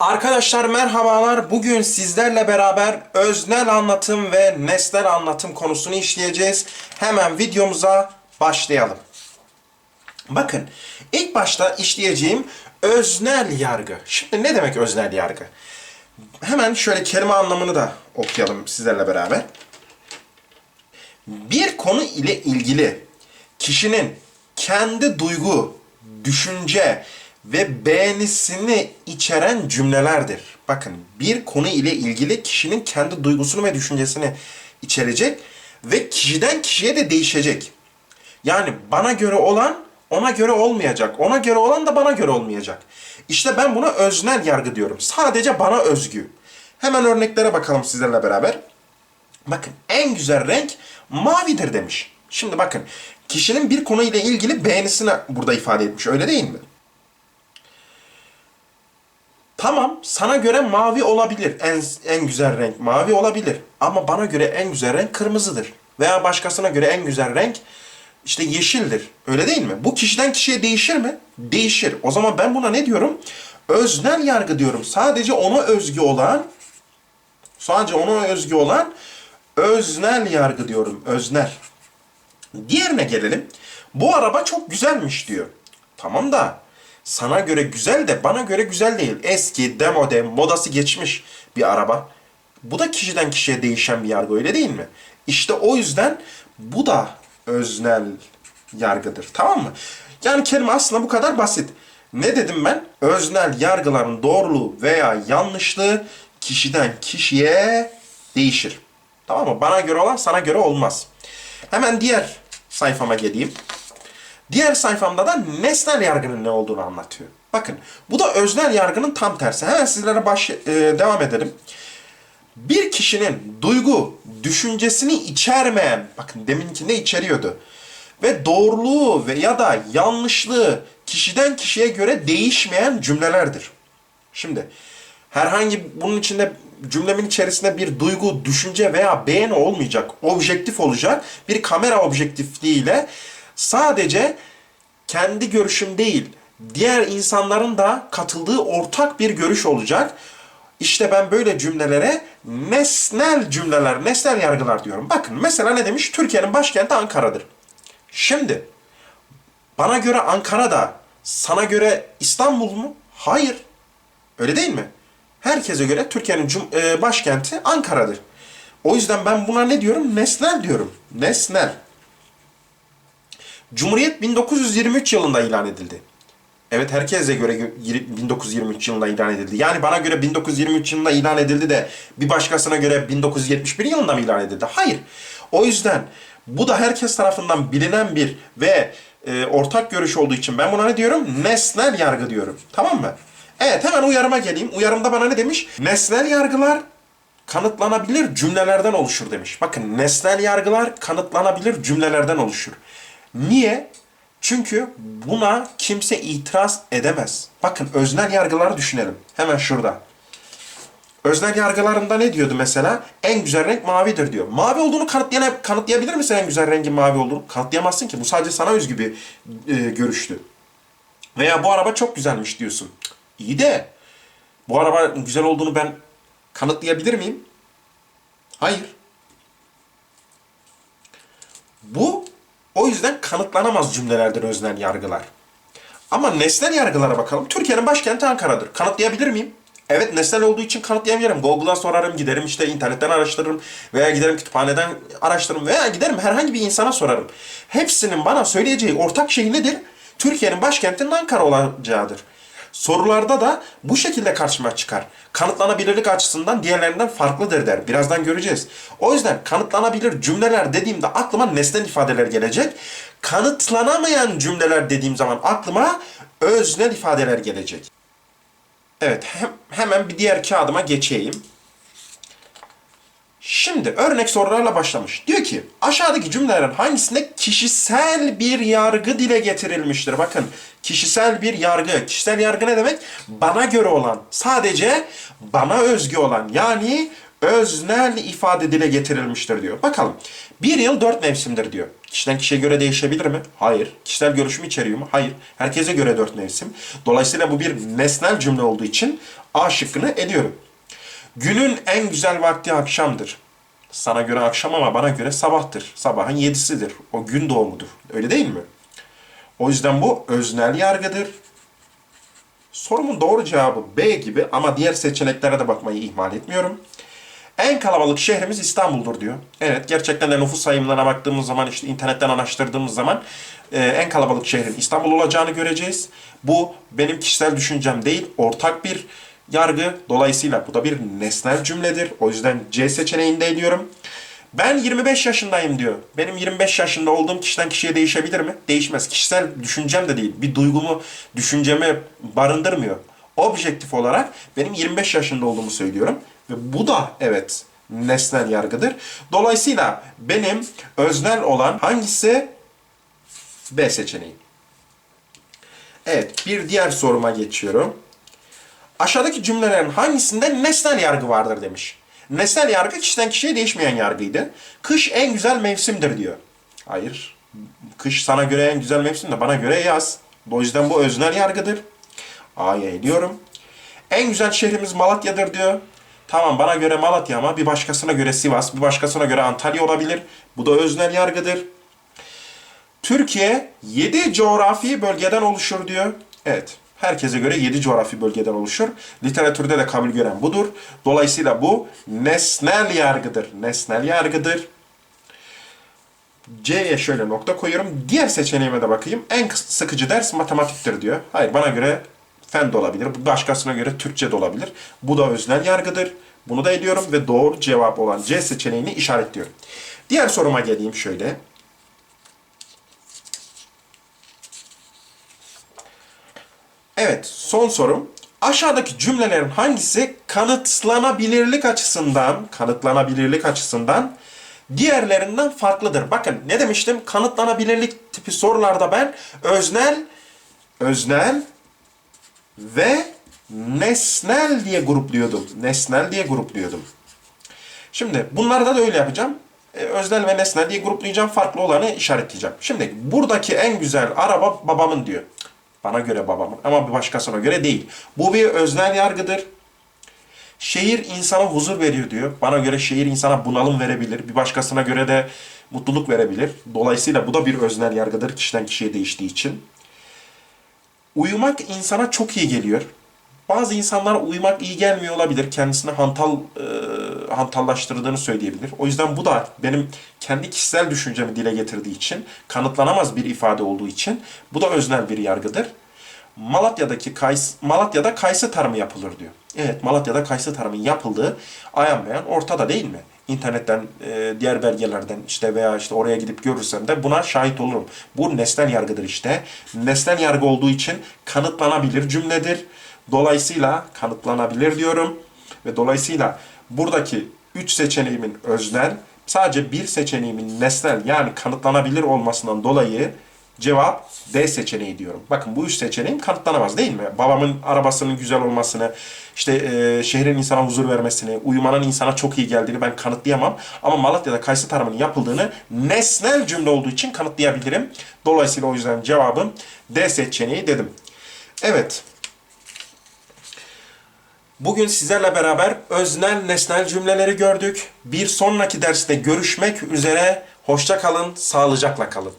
Arkadaşlar merhabalar. Bugün sizlerle beraber öznel anlatım ve nesnel anlatım konusunu işleyeceğiz. Hemen videomuza başlayalım. Bakın ilk başta işleyeceğim öznel yargı. Şimdi ne demek öznel yargı? Hemen şöyle kelime anlamını da okuyalım sizlerle beraber. Bir konu ile ilgili kişinin kendi duygu, düşünce ve beğenisini içeren cümlelerdir. Bakın bir konu ile ilgili kişinin kendi duygusunu ve düşüncesini içerecek ve kişiden kişiye de değişecek. Yani bana göre olan ona göre olmayacak. Ona göre olan da bana göre olmayacak. İşte ben buna öznel yargı diyorum. Sadece bana özgü. Hemen örneklere bakalım sizlerle beraber. Bakın en güzel renk mavidir demiş. Şimdi bakın kişinin bir konuyla ilgili beğenisini burada ifade etmiş öyle değil mi? Tamam sana göre mavi olabilir. En, en güzel renk mavi olabilir. Ama bana göre en güzel renk kırmızıdır. Veya başkasına göre en güzel renk işte yeşildir. Öyle değil mi? Bu kişiden kişiye değişir mi? Değişir. O zaman ben buna ne diyorum? Öznel yargı diyorum. Sadece ona özgü olan sadece ona özgü olan öznel yargı diyorum. Öznel. Diğerine gelelim. Bu araba çok güzelmiş diyor. Tamam da sana göre güzel de bana göre güzel değil. Eski, demode, modası geçmiş bir araba. Bu da kişiden kişiye değişen bir yargı öyle değil mi? İşte o yüzden bu da öznel yargıdır. Tamam mı? Yani kelime aslında bu kadar basit. Ne dedim ben? Öznel yargıların doğruluğu veya yanlışlığı kişiden kişiye değişir. Tamam mı? Bana göre olan sana göre olmaz. Hemen diğer sayfama geleyim. Diğer sayfamda da nesnel yargının ne olduğunu anlatıyor. Bakın bu da öznel yargının tam tersi. Hemen sizlere baş, e, devam edelim. Bir kişinin duygu, düşüncesini içermeyen, bakın deminki ne içeriyordu? Ve doğruluğu ve ya da yanlışlığı kişiden kişiye göre değişmeyen cümlelerdir. Şimdi herhangi bunun içinde cümlemin içerisinde bir duygu, düşünce veya beğeni olmayacak. Objektif olacak. Bir kamera objektifliğiyle sadece kendi görüşüm değil, diğer insanların da katıldığı ortak bir görüş olacak. İşte ben böyle cümlelere nesnel cümleler, nesnel yargılar diyorum. Bakın mesela ne demiş? Türkiye'nin başkenti Ankara'dır. Şimdi bana göre Ankara da sana göre İstanbul mu? Hayır. Öyle değil mi? Herkese göre Türkiye'nin e, başkenti Ankara'dır. O yüzden ben buna ne diyorum? Nesnel diyorum. Nesnel. Cumhuriyet 1923 yılında ilan edildi. Evet herkese göre gö- 1923 yılında ilan edildi. Yani bana göre 1923 yılında ilan edildi de bir başkasına göre 1971 yılında mı ilan edildi? Hayır. O yüzden bu da herkes tarafından bilinen bir ve e, ortak görüş olduğu için ben buna ne diyorum? Nesnel yargı diyorum. Tamam mı? Evet hemen uyarıma geleyim. Uyarımda bana ne demiş? Nesnel yargılar kanıtlanabilir cümlelerden oluşur demiş. Bakın nesnel yargılar kanıtlanabilir cümlelerden oluşur. Niye? Çünkü buna kimse itiraz edemez. Bakın öznel yargıları düşünelim. Hemen şurada. Öznel yargılarında ne diyordu mesela? En güzel renk mavidir diyor. Mavi olduğunu kanıtlayana, kanıtlayabilir misin en güzel rengin mavi olduğunu? Kanıtlayamazsın ki. Bu sadece sana özgü bir e, görüştü. Veya bu araba çok güzelmiş diyorsun. İyi de bu araba güzel olduğunu ben kanıtlayabilir miyim? Hayır. Bu o yüzden kanıtlanamaz cümlelerdir öznel yargılar. Ama nesnel yargılara bakalım. Türkiye'nin başkenti Ankara'dır. Kanıtlayabilir miyim? Evet nesnel olduğu için kanıtlayabilirim. Google'dan sorarım, giderim işte internetten araştırırım veya giderim kütüphaneden araştırırım veya giderim herhangi bir insana sorarım. Hepsinin bana söyleyeceği ortak şey nedir? Türkiye'nin başkentinin Ankara olacağıdır. Sorularda da bu şekilde karşıma çıkar. Kanıtlanabilirlik açısından diğerlerinden farklıdır der. Birazdan göreceğiz. O yüzden kanıtlanabilir cümleler dediğimde aklıma nesnel ifadeler gelecek. Kanıtlanamayan cümleler dediğim zaman aklıma öznel ifadeler gelecek. Evet, hem, hemen bir diğer kağıdıma geçeyim. Şimdi örnek sorularla başlamış. Diyor ki aşağıdaki cümlelerin hangisinde kişisel bir yargı dile getirilmiştir? Bakın kişisel bir yargı. Kişisel yargı ne demek? Bana göre olan, sadece bana özgü olan yani öznel ifade dile getirilmiştir diyor. Bakalım. Bir yıl dört mevsimdir diyor. Kişiden kişiye göre değişebilir mi? Hayır. Kişisel görüşüm içeriyor mu? Hayır. Herkese göre dört mevsim. Dolayısıyla bu bir nesnel cümle olduğu için A şıkkını ediyorum. Günün en güzel vakti akşamdır. Sana göre akşam ama bana göre sabahtır. Sabahın yedisidir. O gün doğumudur. Öyle değil mi? O yüzden bu öznel yargıdır. Sorumun doğru cevabı B gibi ama diğer seçeneklere de bakmayı ihmal etmiyorum. En kalabalık şehrimiz İstanbul'dur diyor. Evet gerçekten de nüfus sayımlarına baktığımız zaman işte internetten araştırdığımız zaman e, en kalabalık şehrin İstanbul olacağını göreceğiz. Bu benim kişisel düşüncem değil, ortak bir yargı. Dolayısıyla bu da bir nesnel cümledir. O yüzden C seçeneğinde ediyorum. Ben 25 yaşındayım diyor. Benim 25 yaşında olduğum kişiden kişiye değişebilir mi? Değişmez. Kişisel düşüncem de değil. Bir duygumu, düşüncemi barındırmıyor. Objektif olarak benim 25 yaşında olduğumu söylüyorum. Ve bu da evet nesnel yargıdır. Dolayısıyla benim öznel olan hangisi? B seçeneği. Evet, bir diğer soruma geçiyorum. Aşağıdaki cümlelerin hangisinde nesnel yargı vardır demiş. Nesnel yargı kişiden kişiye değişmeyen yargıydı. Kış en güzel mevsimdir diyor. Hayır. Kış sana göre en güzel mevsim de bana göre yaz. O yüzden bu öznel yargıdır. A'ya ediyorum. En güzel şehrimiz Malatya'dır diyor. Tamam bana göre Malatya ama bir başkasına göre Sivas, bir başkasına göre Antalya olabilir. Bu da öznel yargıdır. Türkiye 7 coğrafi bölgeden oluşur diyor. Evet. Herkese göre 7 coğrafi bölgeden oluşur. Literatürde de kabul gören budur. Dolayısıyla bu nesnel yargıdır. Nesnel yargıdır. C'ye şöyle nokta koyuyorum. Diğer seçeneğime de bakayım. En sıkıcı ders matematiktir diyor. Hayır bana göre fen de olabilir. Başkasına göre Türkçe de olabilir. Bu da öznel yargıdır. Bunu da ediyorum ve doğru cevap olan C seçeneğini işaretliyorum. Diğer soruma geleyim şöyle. Evet, son sorum. Aşağıdaki cümlelerin hangisi kanıtlanabilirlik açısından, kanıtlanabilirlik açısından diğerlerinden farklıdır? Bakın ne demiştim? Kanıtlanabilirlik tipi sorularda ben öznel, öznel ve nesnel diye grupluyordum. Nesnel diye grupluyordum. Şimdi bunlarda da öyle yapacağım. Ee, Öznel ve nesnel diye gruplayacağım. Farklı olanı işaretleyeceğim. Şimdi buradaki en güzel araba babamın diyor. Bana göre babamın ama bir başkasına göre değil. Bu bir öznel yargıdır. Şehir insana huzur veriyor diyor. Bana göre şehir insana bunalım verebilir. Bir başkasına göre de mutluluk verebilir. Dolayısıyla bu da bir öznel yargıdır kişiden kişiye değiştiği için. Uyumak insana çok iyi geliyor. Bazı insanlara uyumak iyi gelmiyor olabilir. Kendisini hantal e, hantallaştırdığını söyleyebilir. O yüzden bu da benim kendi kişisel düşüncemi dile getirdiği için, kanıtlanamaz bir ifade olduğu için bu da öznel bir yargıdır. Malatya'daki kayısı, Malatya'da kayısı tarımı yapılır diyor. Evet, Malatya'da kayısı tarımı yapıldığı ayan beyan ortada değil mi? İnternetten, e, diğer belgelerden işte veya işte oraya gidip görürsem de buna şahit olurum. Bu nesnel yargıdır işte. Nesnel yargı olduğu için kanıtlanabilir cümledir. Dolayısıyla kanıtlanabilir diyorum. Ve dolayısıyla buradaki üç seçeneğimin öznel, sadece bir seçeneğimin nesnel yani kanıtlanabilir olmasından dolayı cevap D seçeneği diyorum. Bakın bu üç seçeneğim kanıtlanamaz değil mi? Babamın arabasının güzel olmasını, işte e, şehrin insana huzur vermesini, uyumanın insana çok iyi geldiğini ben kanıtlayamam. Ama Malatya'da kayısı tarımının yapıldığını nesnel cümle olduğu için kanıtlayabilirim. Dolayısıyla o yüzden cevabım D seçeneği dedim. Evet. Bugün sizlerle beraber öznel nesnel cümleleri gördük. Bir sonraki derste görüşmek üzere. Hoşça kalın, sağlıcakla kalın.